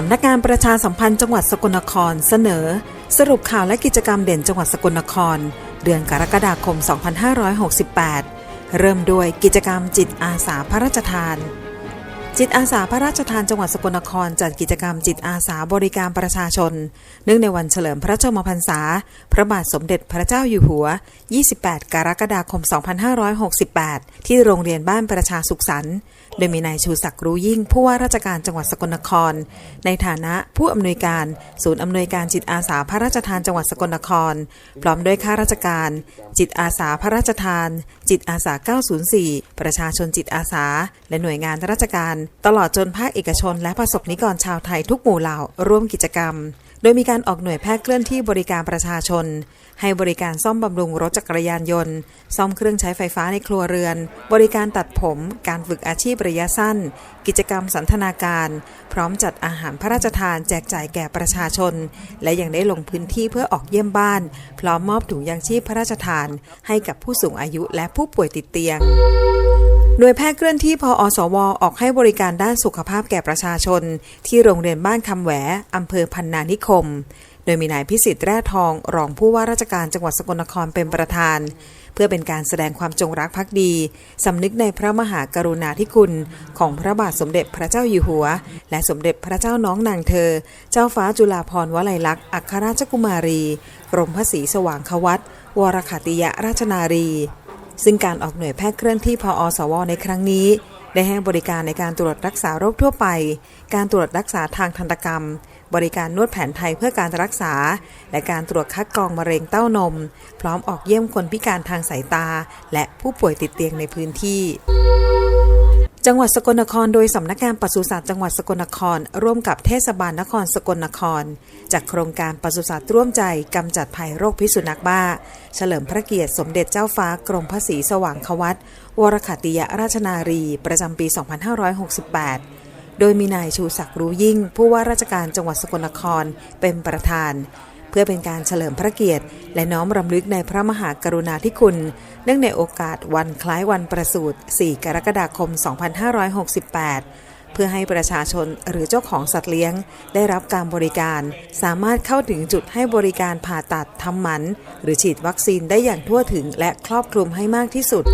สำนักงานประชาสัมพันธ์จังหวัดสกลนครเสนอ สรุปข่าวและกิจกรรมเด่นจังหวัดสกลนคร เดือนกรกฎาคม 2568 เริ่มด้วยกิจกรรมจิตอาสาพระราชทาน จิตอาสาพระราชทานจังหวัดสกลนครจัดกิจกรรมจิตอาสาบริการประชาชน เนื่องในวันเฉลิมพระชนมพรรษา พระบาทสมเด็จพระเจ้าอยู่หัว 28 กรกฎาคม 2568 ที่โรงเรียนบ้านประชาสุขสันต์โดยมีนายชูศักดิ์รู้ยิ่งผู้ว่าราชการจังหวัดสกลนคร ในฐานะผู้อำนวยการ ศูนย์อำนวยการจิตอาสาพระราชทานจังหวัดสกลนคร พร้อมด้วยข้าราชการ จิตอาสาพระราชทาน จิตอาสา 904 ประชาชนจิตอาสา และหน่วยงานราชการ ตลอดจนภาคเอกชนและประสบนิกรชาวไทยทุกหมู่เหล่าร่วมกิจกรรม ดยมีการออกหน่วยแพทย์เคลื่อนที่บริการประชาชน ให้บริการซ่อมบำรุงรถจักรยานยนต์ ซ่อมเครื่องใช้ไฟฟ้าในครัวเรือน บริการตัดผม การฝึกอาชีพระยะสั้น กิจกรรมสันทนาการ พร้อมจัดอาหารพระราชทานแจกจ่ายแก่ประชาชน และยังได้ลงพื้นที่เพื่อออกเยี่ยมบ้าน พร้อมมอบถุงยางชีพพระราชทาน ให้กับผู้สูงอายุและผู้ป่วยติดเตียง หน่วยแพทย์เคลื่อนที่พออสว ออกให้บริการด้านสุขภาพแก่ประชาชน ที่โรงเรียนบ้านคำแหวอำเภอพันนานิคม โดยมีนายพิสิทธิ์แร่ทอง รองผู้ว่าราชการจังหวัดสกลนครเป็นประธาน เพื่อเป็นการแสดงความจงรักภักดี สำนึกในพระมหากรุณาธิคุณ ของพระบาทสมเด็จพระเจ้าอยู่หัว และสมเด็จพระเจ้าน้องนางเธอ เจ้าฟ้าจุฬาภรณ์วลัยลักษณ์อัครราชกุมารี กรมพระศรีสว่างควัตวรคติยราชนารี ซึ่งการออกหน่วยแพทย์เคลื่อนที่พออสว ในครั้งนี้ ได้ให้บริการในการตรวจรักษาโรคทั่วไป การตรวจรักษาทางทันตกรรม บริการนวดแผนไทยเพื่อการรักษา และการตรวจคัดกรองมะเร็งเต้านม พร้อมออกเยี่ยมคนพิการทางสายตา และผู้ป่วยติดเตียงในพื้นที่ จังหวัดสกลนครโดยสำนักงานปศุสัตว์จังหวัดสกลนคร ร่วมกับเทศบาลนครสกลนคร จากโครงการปศุสัตว์ร่วมใจกำจัดภัยโรคพิษสุนัขบ้า เฉลิมพระเกียรติสมเด็จเจ้าฟ้ากรมพระศรีสว่างควัตวรคติยราชนารี ประจำปี 2568 โดยมีนายชูศักดิ์รู้ยิ่ง ผู้ว่าราชการจังหวัดสกลนครเป็นประธาน พื่อเป็นการเฉลิมพระเกียรติ และน้อมรำลึกในพระมหากรุณาธิคุณ เนื่องในโอกาสวันคล้ายวันประสูติ 4 กรกฎาคม 2568 เพื่อให้ประชาชนหรือเจ้าของสัตว์เลี้ยง ได้รับการบริการ สามารถเข้าถึงจุดให้บริการผ่าตัดทำหมัน หรือฉีดวัคซีนได้อย่างทั่วถึงและครอบคลุมให้มากที่สุด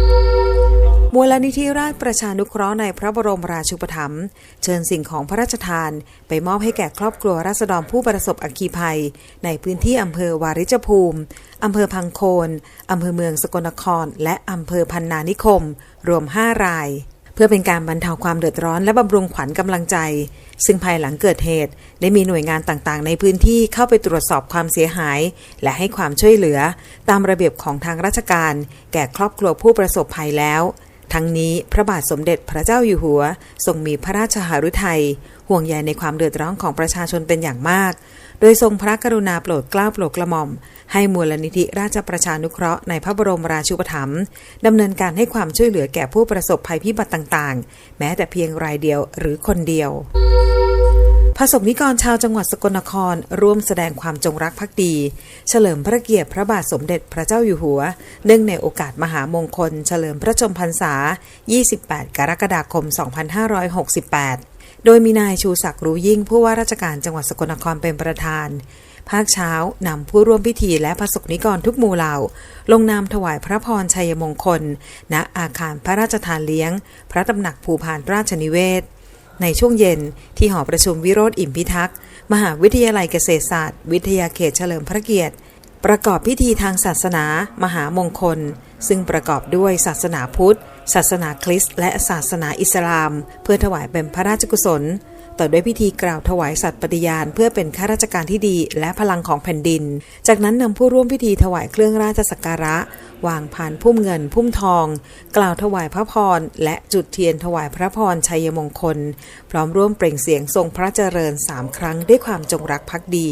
มูลนิธิราชประชานุเคราะห์ในพระบรมราชูปถัมภ์เชิญสิ่งของพระราชทาน ไปมอบให้แก่ครอบครัวราษฎรผู้ประสบอัคคีภัย ในพื้นที่อำเภอวาริจภูมิอำเภอพังโคนอำเภอเมืองสกลนคร และอำเภอพันนานิคม รวม 5 ราย เพื่อเป็นการบรรเทาความเดือดร้อนและบำรุงขวัญกำลังใจ ซึ่งภายหลังเกิดเหตุ ได้มีหน่วยงานต่างๆ ในพื้นที่เข้าไปตรวจสอบความเสียหาย และให้ความช่วยเหลือ ตามระเบียบของทางราชการ แก่ครอบครัวผู้ประสบภัยแล้ว ทั้งนี้พระบาทสมเด็จพระเจ้าอยู่หัว ทรงมีพระราชหฤทัยห่วงใยในความเดือดร้อนของประชาชนเป็นอย่างมาก โดยทรงพระกรุณาโปรดเกล้าโปรดกระหม่อม ให้มูลนิธิราชประชานุเคราะห์ในพระบรมราชูปถัมภ์ดำเนินการให้ความช่วยเหลือแก่ผู้ประสบภัยพิบัติต่างๆ แม้แต่เพียงรายเดียวหรือคนเดียว ประสบนิกรชาวจังหวัดสกลนคร ร่วมแสดงความจงรักภักดี เฉลิมพระเกียรติพระบาทสมเด็จพระเจ้าอยู่หัว เนื่องในโอกาสมหามงคล เฉลิมพระชนมพรรษา 28 กรกฎาคม 2568 โดยมีนายชูศักดิ์รู้ยิ่งผู้ว่าราชการจังหวัดสกลนครเป็นประธาน ภาคเช้านำผู้ร่วมพิธีและประสบนิกรทุกหมู่เหล่า ลงนามถวายพระพรชัยมงคล ณอาคารพระราชทานเลี้ยง พระตำหนักภูพานราชนิเวศ ในช่วงเย็นที่หอประชุมวิโรธอิ่มพิทักษ์ มหาวิทยาลัยเกษตรศาสตร์ วิทยาเขตเฉลิมพระเกียรติ ประกอบพิธีทางศาสนา มหามงคล ซึ่งประกอบด้วยศาสนาพุทธ ศาสนาคริสต์และศาสนาอิสลาม เพื่อถวายเป็นพระราชกุศล ต่อด้วยพิธีกล่าวถวายสัตย์ปฏิญาณเพื่อเป็นข้าราชการที่ดีและพลังของแผ่นดิน จากนั้นนำผู้ร่วมพิธีถวายเครื่องราชสักการะ วางผ่านพุ่มเงินพุ่มทอง กล่าวถวายพระพร และจุดเทียนถวายพระพรชัยมงคล พร้อมร่วมเปล่งเสียงทรงพระเจริญสามครั้งด้วยความจงรักภักดี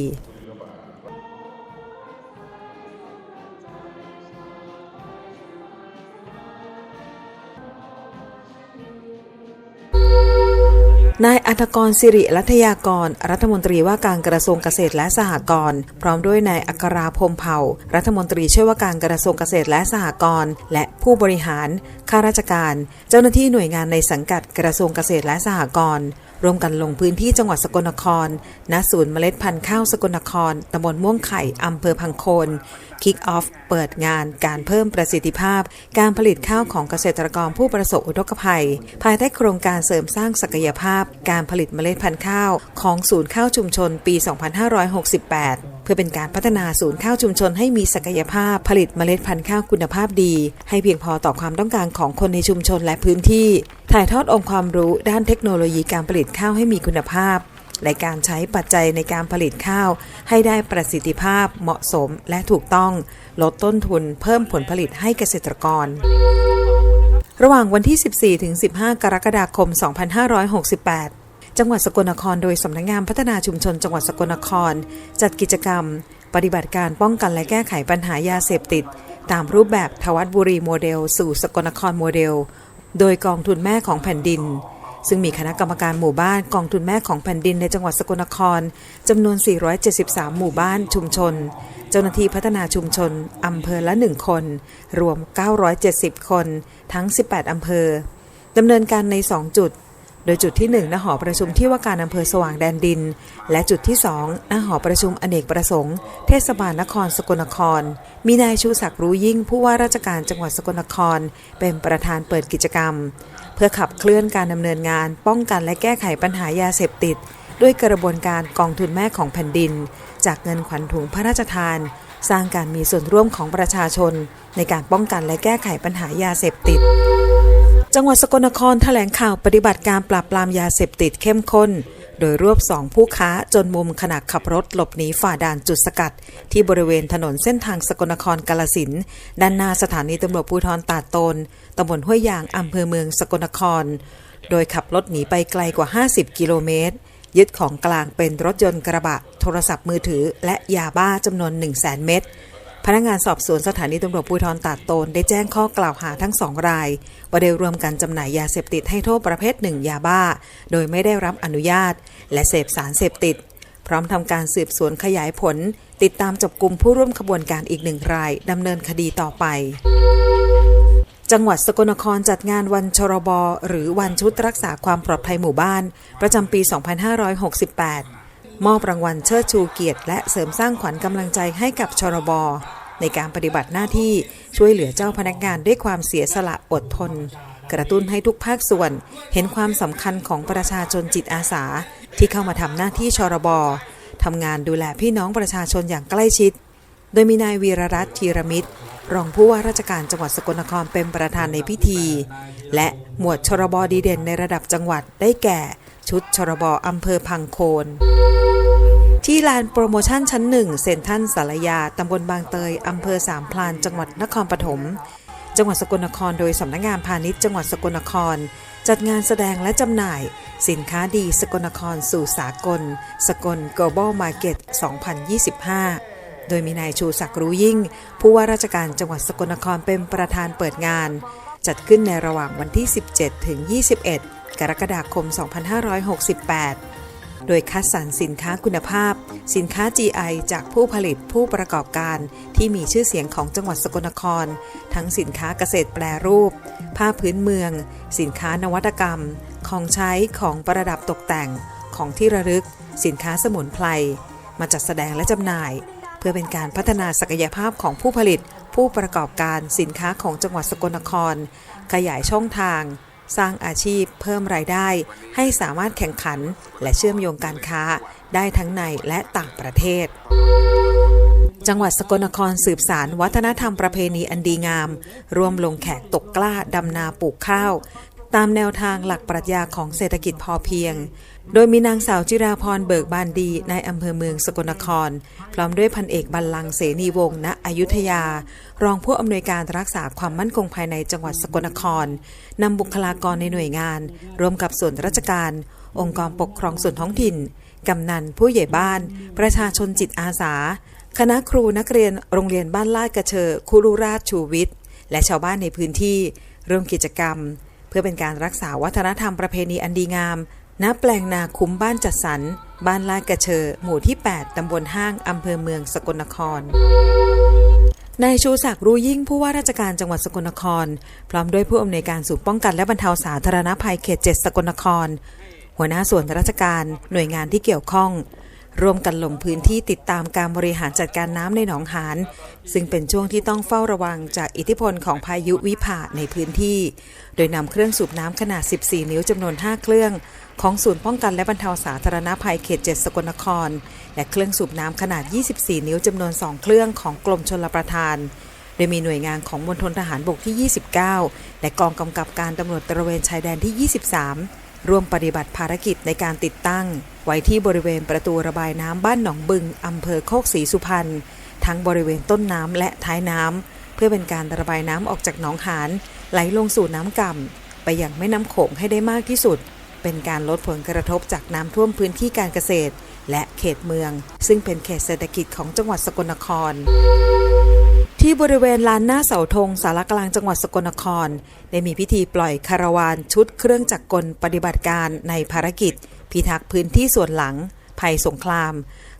นายอัธกรสิริรัตยากร รัฐมนตรีว่าการกระทรวงเกษตรและสหกรณ์พร้อมด้วยนายอัคราพมเผ่า รัฐมนตรีช่วยว่าการกระทรวงเกษตรและสหกรณ์และผู้บริหารข้าราชการ เจ้าหน้าที่หน่วยงานในสังกัดกระทรวงเกษตรและสหกรณ์ ร่วมกันลงพื้นที่จังหวัดสกลนคร ณ ศูนย์เมล็ดพันธุ์ข้าวสกลนคร ตำบลม่วงไข่อำเภอพังโคน คิกออฟ เปิดงานการเพิ่มประสิทธิภาพ การผลิตข้าวของเกษตรกรผู้ประสบอุทกภัย ภายใต้โครงการเสริมสร้างศักยภาพ การผลิตเมล็ดพันธุ์ข้าว ของศูนย์ข้าวชุมชนปี 2568เพื่อเป็นการพัฒนาศูนย์ข้าวชุมชนให้มีศักยภาพผลิตเมล็ดพันธุ์ข้าวคุณภาพดี ให้เพียงพอต่อความต้องการของคนในชุมชนและพื้นที่ ถ่ายทอดองค์ความรู้ด้านเทคโนโลยีการผลิตข้าวให้มีคุณภาพและการใช้ปัจจัยในการผลิตข้าว ให้ได้ประสิทธิภาพเหมาะสมและถูกต้อง ลดต้นทุนเพิ่มผลผลิตให้เกษตรกร ระหว่างวันที่ 14ถึง15 กรกฎาคม 2568 จังหวัดสกลนครโดยสำนักงานพัฒนาชุมชน จังหวัดสกลนคร จัดกิจกรรม ปฏิบัติการป้องกันและแก้ไขปัญหายาเสพติด ตามรูปแบบทวัดบุรีโมเดล สู่สกลนครโมเดล โดยกองทุนแม่ของแผ่นดิน ซึ่งมีคณะกรรมการหมู่บ้านกองทุนแม่ของแผ่นดินในจังหวัดสกลนครจำนวน 473 หมู่บ้านชุมชน เจ้าหน้าที่พัฒนาชุมชนอำเภอละ 1 คน รวม 970 คน ทั้ง 18 อำเภอดำเนินการใน 2 จุด โดยจุดที่1ณหอประชุมที่ว่าการอำเภอสว่างแดนดิน และจุดที่2ณหอประชุมอเนกประสงค์ เทศบาลนครสกลนคร มีนายชูศักดิ์รู้ยิ่งผู้ว่าราชการจังหวัดสกลนคร เป็นประธานเปิดกิจกรรม เพื่อขับเคลื่อนการดำเนินงาน ป้องกันและแก้ไขปัญหายาเสพติด ด้วยกระบวนการกองทุนแม่ของแผ่นดิน จากเงินขวัญถุงพระราชทาน สร้างการมีส่วนร่วมของประชาชน ในการป้องกันและแก้ไขปัญหายาเสพติด จังหวัดสกลนครแถลงข่าวปฏิบัติการปราบปรามยาเสพติดเข้มข้น โดยรวบสองผู้ค้าจนมุมขณะขับรถหลบหนีฝ่าด่านจุดสกัด ที่บริเวณถนนเส้นทางสกลนครกาลสินด้านหน้าสถานีตำรวจภูธรตาโตนตำบลห้วยยางอำเภอเมืองสกลนคร โดยขับรถหนีไปไกลกว่า 50 กิโลเมตร ยึดของกลางเป็นรถยนต์กระบะ โทรศัพท์มือถือ และยาบ้าจำนวน 1 0 0 0 0แเม็ด พนักงานสอบสวนสถานีตำรวจภูธรตาดโตนได้แจ้งข้อกล่าวหาทั้งสองรายว่าได้รวมกันจำหน่ายยาเสพติดให้โทษประเภทหนึ่งยาบ้า โดยไม่ได้รับอนุญาต และเสพสารเสพติด พร้อมทำการสืบสวนขยายผล ติดตามจับกลุ่มผู้ร่วมขบวนการอีกหนึ่งรายดำเนินคดีต่อไปจังหวัดสกลนครจัดงานวันชรบหรือวันชุดรักษาความปลอดภัยหมู่บ้าน ประจำปี 2568 มอบรางวัลเชิดชูเกียรติ และเสริมสร้างขวัญกำลังใจให้กับชรบในการปฏิบัติหน้าที่ช่วยเหลือเจ้าพนักงานด้วยความเสียสละอดทน กระตุ้นให้ทุกภาคส่วน เห็นความสำคัญของประชาชนจิตอาสา ที่เข้ามาทำหน้าที่ชรบทำงานดูแลพี่น้องประชาชนอย่างใกล้ชิด โดยมีนายวีรรัตน์ธีรมิตร รองผู้ว่าราชการจังหวัดสกลนครเป็นประธานในพิธี และหมวดชรบดีเด่นในระดับจังหวัดได้แก่ ชุดชรบอำเภอพังโคน ที่ลานโปรโมชั่นชั้นหนึ่งเซ็นทรัลสารยา ตำบลบางเตย อำเภอสามพลาน จังหวัดนครปฐม จังหวัดสกลนคร โดยสำนักงานพาณิชย์จังหวัดสกลนคร จัดงานแสดงและจำหน่าย สินค้าดีสกลนครสู่สากล สกล Global Market 2025 โดยมีนายชูศักดิ์รู้ยิ่ง ผู้ว่าราชการจังหวัดสกลนครเป็นประธานเปิดงาน จัดขึ้นในระหว่างวันที่ 17 ถึง 21 กรกฎาคม 2568 โดยคัดสรรสินค้าคุณภาพ สินค้า GI จากผู้ผลิตผู้ประกอบการ ที่มีชื่อเสียงของจังหวัดสกลนคร ทั้งสินค้าเกษตรแปรรูป ผ้าพื้นเมือง สินค้านวัตกรรม ของใช้ของประดับตกแต่ง ของที่ระลึก สินค้าสมุนไพรมาจัดแสดงและจำหน่าย เพื่อเป็นการพัฒนาศักยภาพของผู้ผลิต ผู้ประกอบการสินค้าของจังหวัดสกลนคร ขยายช่องทาง สร้างอาชีพเพิ่มรายได้ ให้สามารถแข่งขันและเชื่อมโยงการค้าได้ทั้งในและต่างประเทศ จังหวัดสกลนครสืบสารวัฒนธรรมประเพณีอันดีงาม ร่วมลงแขกตกกล้าดำนาปลูกข้าว ตามแนวทางหลักปรัชญาของเศรษฐกิจพอเพียง โดยมีนางสาวจิราพรเบิกบานดีในอำเภอเมืองสกลนคร พร้อมด้วยพันเอกบัลลังเสนีวงศ์ณอยุธยา รองผู้อำนวยการรักษาความมั่นคงภายในจังหวัดสกลนครนำบุคลากรในหน่วยงานร่วมกับส่วนราชการ องค์กรปกครองส่วนท้องถิ่นกำนันผู้ใหญ่บ้าน ประชาชนจิตอาสา คณะครูนักเรียนโรงเรียนบ้านลาดกระเชอคุรุราชชูวิทย์ และชาวบ้านในพื้นที่ร่วมกิจกรรม เพื่อเป็นการรักษาวัฒนธรรมประเพณีอันดีงาม ณแปลงนาคุ้มบ้านจัดสรร บ้านลาดกระเชอ หมู่ที่ 8 ตำบลห้าง อำเภอเมืองสกลนคร นายชูศักดิ์รู้ยิ่งผู้ว่าราชการจังหวัดสกลนคร พร้อมด้วยผู้อำนวยการศูนย์ป้องกันและบรรเทาสาธารณภัยเขต7สกลนครหหัวหน้าส่วนราชการ หน่วยงานที่เกี่ยวข้อง ร่วมกันลงพื้นที่ติดตามการบริหารจัดการน้ำในหนองหาน ซึ่งเป็นช่วงที่ต้องเฝ้าระวังจากอิทธิพลของพายุวิภาในพื้นที่ โดยนำเครื่องสูบน้ำขนาด 14 นิ้วจำนวน 5 เครื่อง ของศูนย์ป้องกันและบรรเทาสาธารณภัยเขต 7 สกลนคร และเครื่องสูบน้ำขนาด 24 นิ้วจำนวน 2 เครื่องของกรมชลประทาน โดยมีหน่วยงานของมณฑลทหารบกที่ 29 และกองกำกับการตำรวจตระเวนชายแดนที่ 23 ร่วมปฏิบัติภารกิจในการติดตั้ง ไว้ที่บริเวณประตูระบายน้ำบ้านหนองบึงอำเภอโคกศรีสุพรรณทั้งบริเวณต้นน้ำและท้ายน้ำเพื่อเป็นการระบายน้ำออกจากหนองหานไหลลงสู่น้ำก่ำไปยังแม่น้ำโขงให้ได้มากที่สุด เป็นการลดผลกระทบจากน้ำท่วมพื้นที่การเกษตร และเขตเมือง ซึ่งเป็นเขตเศรษฐกิจของจังหวัดสกลนคร ที่บริเวณลานหน้าเสาธงสารกลางจังหวัดสกลนคร ได้มีพิธีปล่อยคาราวานชุดเครื่องจักรกลปฏิบัติการในภารกิจ พิทักษ์พื้นที่ส่วนหลัง ภัยสงคราม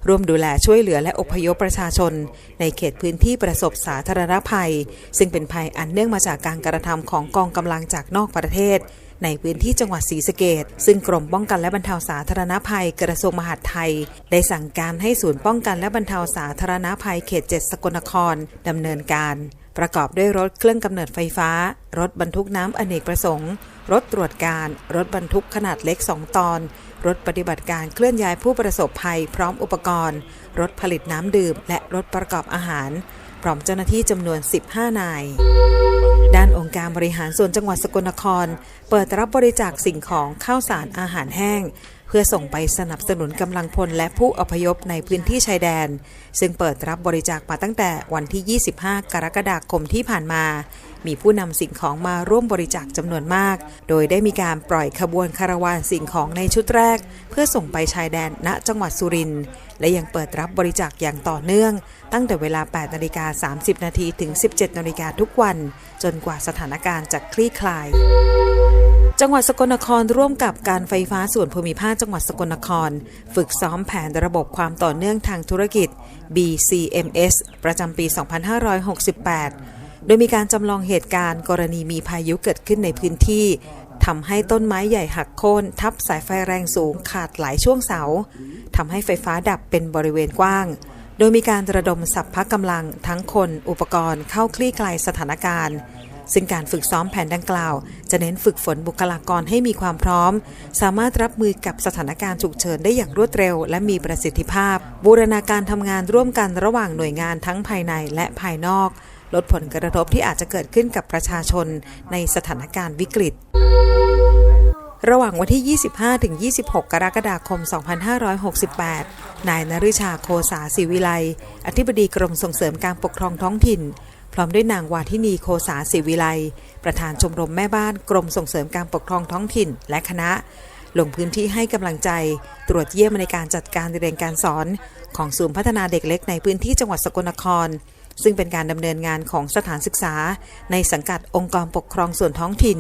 ร่วมดูแลช่วยเหลือและอพยพประชาชน ในเขตพื้นที่ประสบสาธารณภัย ซึ่งเป็นภัยอันเนื่องมาจากการกระทำของกองกำลังจากนอกประเทศ ในพื้นที่จังหวัดศรีสะเกดซึ่งกรมป้องกันและบรรเทาสาธารณภัยกระทรวงมหาดไทย ได้สั่งการให้ศูนย์ป้องกันและบรรเทาสาธารณภัยเขต 7 สกลนครดำเนินการ ประกอบด้วยรถเครื่องกำเนิดไฟฟ้า รถบรรทุกน้ำอเนกประสงค์ รถตรวจการ รถบรรทุกขนาดเล็ก 2 ตอน รถปฏิบัติการเคลื่อนย้ายผู้ประสบภัย พร้อมอุปกรณ์ รถผลิตน้ำดื่ม และรถประกอบอาหารพร้อมเจ้าหน้าที่จำนวน 15 นาย ด้าน ค์การบริหารส่วนจังหวัดสกลนคร เปิดรับบริจาคสิ่งของข้าวสารอาหารแห้ง เพื่อส่งไปสนับสนุนกำลังพลและผู้อพยพในพื้นที่ชายแดน ซึ่งเปิดรับบริจาคมาตั้งแต่วันที่ 25 กรกฎาคมที่ผ่านมา มีผู้นำสิ่งของมาร่วมบริจาคจำนวนมาก โดยได้มีการปล่อยขบวนคาราวานสิ่งของในชุดแรก เพื่อส่งไปชายแดนณจังหวัดสุรินทร์และยังเปิดรับบริจาคอย่างต่อเนื่อง ตั้งแต่เวลา 8นาฬิกา30 นาทีถึง 17นาฬิกาทุกวัน จนกว่าสถานการณ์จะคลี่คลาย จังหวัดสกลนครร่วมกับการไฟฟ้าส่วนภูมิภาคจังหวัดสกลนคร ฝึกซ้อมแผนระบบความต่อเนื่องทางธุรกิจ BCMS ประจำปี 2568 โดยมีการจำลองเหตุการณ์กรณีมีพายุเกิดขึ้นในพื้นที่ทำให้ต้นไม้ใหญ่หักโค่นทับสายไฟแรงสูงขาดหลายช่วงเสาทำให้ไฟฟ้าดับเป็นบริเวณกว้าง โดยมีการระดมสัพพะกำลังทั้งคนอุปกรณ์เข้าคลี่คลายสถานการณ์ ซึ่งการฝึกซ้อมแผนดังกล่าว จะเน้นฝึกฝนบุคลากรให้มีความพร้อม สามารถรับมือกับสถานการณ์ฉุกเฉินได้อย่างรวดเร็ว และมีประสิทธิภาพ บูรณาการทำงานร่วมกันระหว่างหน่วยงานทั้งภายในและภายนอก ลดผลกระทบที่อาจจะเกิดขึ้นกับประชาชนในสถานการณ์วิกฤตระหว่างวันที่ 25-26 กรกฎาคม 2568 นายนฤชาโคสาศิวิไล อธิบดีกรมส่งเสริมการปกครองท้องถิ่น พร้อมด้วยนางวาทินีโคสาศิวิไลประธานชมรมแม่บ้านกรมส่งเสริมการปกครองท้องถิ่นและคณะ ลงพื้นที่ให้กำลังใจ ตรวจเยี่ยมในการจัดการเรียนการสอน ของศูนย์พัฒนาเด็กเล็กในพื้นที่จังหวัดสกลนคร ซึ่งเป็นการดำเนินงานของสถานศึกษา ในสังกัดองค์กรปกครองส่วนท้องถิ่น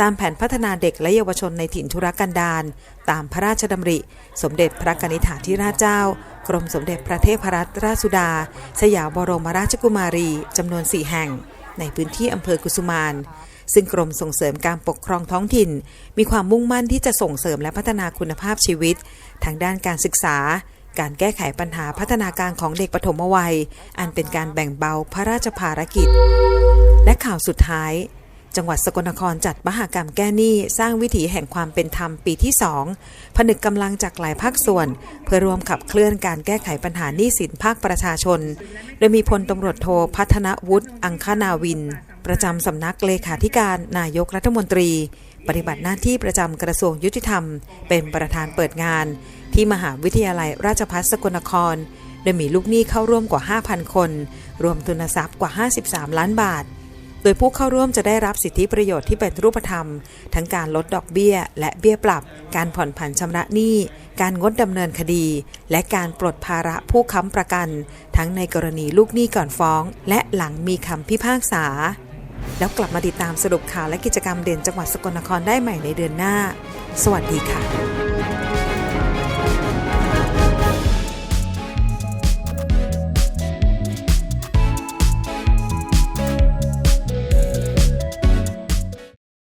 ตามแผนพัฒนาเด็กและเยาวชนในถิ่นธุรกันดารตามพระราชดำริ สมเด็จพระกนิษฐาธิราชเจ้า กรมสมเด็จพระเทพรัตนราชสุดา สยามบรมราชกุมารีจำนวน 4 แห่ง ในพื้นที่อำเภอกุสุมานซึ่งกรมส่งเสริมการปกครองท้องถิ่น มีความมุ่งมั่นที่จะส่งเสริมและพัฒนาคุณภาพชีวิต ทางด้านการศึกษา การแก้ไขปัญหาพัฒนาการของเด็กปฐมวัย อันเป็นการแบ่งเบาพระราชภารกิจ และข่าวสุดท้าย จังหวัดสกลนครจัดมหกรรมแก้หนี้สร้างวิถีแห่งความเป็นธรรมปีที่ 2 ผนึกกำลังจากหลายภาคส่วน เพื่อรวมขับเคลื่อนการแก้ไขปัญหาหนี้สินภาคประชาชน โดยมีพลตำรวจโทพัฒนวุฒิอังคณาวิน ประจำสำนักเลขาธิการนายกรัฐมนตรี ปฏิบัติหน้าที่ประจำกระทรวงยุติธรรม เป็นประธานเปิดงาน ที่มหาวิทยาลัยราชภัฏสกลนคร โดยมีลูกหนี้เข้าร่วมกว่า 5,000 คน รวมทุนทรัพย์กว่า 53 ล้านบาท โดยผู้เข้าร่วมจะได้รับสิทธิประโยชน์ที่เป็นรูปธรรม ทั้งการลดดอกเบี้ย และเบี้ยปรับ การผ่อนผันชำระหนี้ การงดดำเนินคดี และการปลดภาระผู้ค้ำประกัน ทั้งในกรณีลูกหนี้ก่อนฟ้อง และหลังมีคำพิพากษา แล้วกลับมาติดตามสรุปข่าวและกิจกรรมเด่นจังหวัดสกลนครได้ใหม่ในเดือนหน้า สวัสดีค่ะ